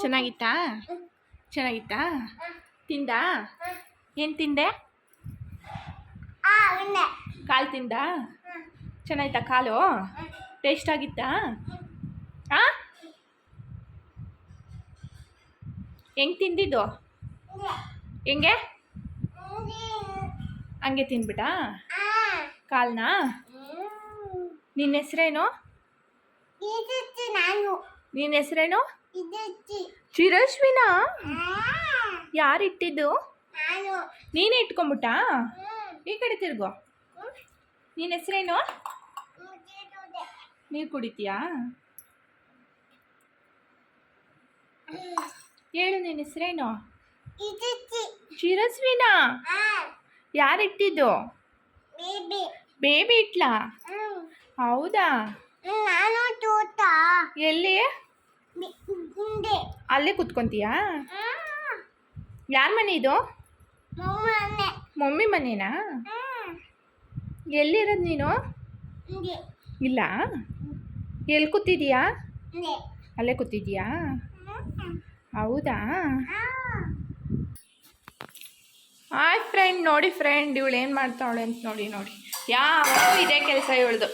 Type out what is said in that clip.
ಚೆನ್ನಾಗಿತ್ತಾ? ಚೆನ್ನಾಗಿತ್ತಾ? ತಿಂದಾ? ಏನು ತಿಂದೆ? ಕಾಲು ತಿಂದಾ? ಚೆನ್ನಾಯ್ತಾ ಕಾಲು? ಟೇಸ್ಟ್ ಆಗಿತ್ತಾ? ಆ? ಹೆಂಗೆ ತಿಂದಿದ್ದು? ಹೆಂಗೆ? ಹಂಗೆ ತಿಂದ್ಬಿಟ್ಟಾ ಕಾಲ್ನ? ನಿನ್ನ ಹೆಸ್ರೇನು? ನಿನ್ನ ಹೆಸರೇನು? ಚಿರಶ್ವಿನ? ಚಿರಶ್ವಿನಾ ಯಾರು ಇಟ್ಟಿದ್ದು? ನಾನು. ಇಟ್ಕೊಂಬಿಟ್ಟಾ? ಈ ಕಡೆ ತಿರ್ಗೋ. ನಿನ್ನ ಹೆಸರೇನು? ನೀರು ಕುಡಿತೀಯಾ? ಹೇಳು ನಿನ್ನ ಹೆಸರೇನು? ಚಿರಸ್ವಿನ ಚಿರಸ್ವಿನಾ ಯಾರು ಇಟ್ಟಿದ್ದು? ಬೇಬಿ. ಬೇಬಿ ಇಟ್ಲಾ? ಹೌದಾ? ನಾನು ತೋಟ ಎಲ್ಲಿ? ಹಿಂದೆ. ಅಲ್ಲೇ ಕುತ್ಕೊಂತೀಯಾ? ಯಾರ ಮನೆ ಇದು? ಮಮ್ಮಿ ಮನೆನಾ? ಎಲ್ಲಿರೋದು ನೀನು? ಇಲ್ಲ? ಎಲ್ಲಿ ಕೂತಿದೀಯಾ? ಅಲ್ಲೇ ಕೂತಿದೀಯಾ? ಹೌದಾ? ಆಯ್ತು ಫ್ರೆಂಡ್ ನೋಡಿ ಫ್ರೆಂಡ್ ಇವಳು ಏನು ಮಾಡ್ತಾವಳೆ ಅಂತ ನೋಡಿ ನೋಡಿ. ಯಾವ ಇದೇ ಕೆಲಸ ಇವಳ್ದು?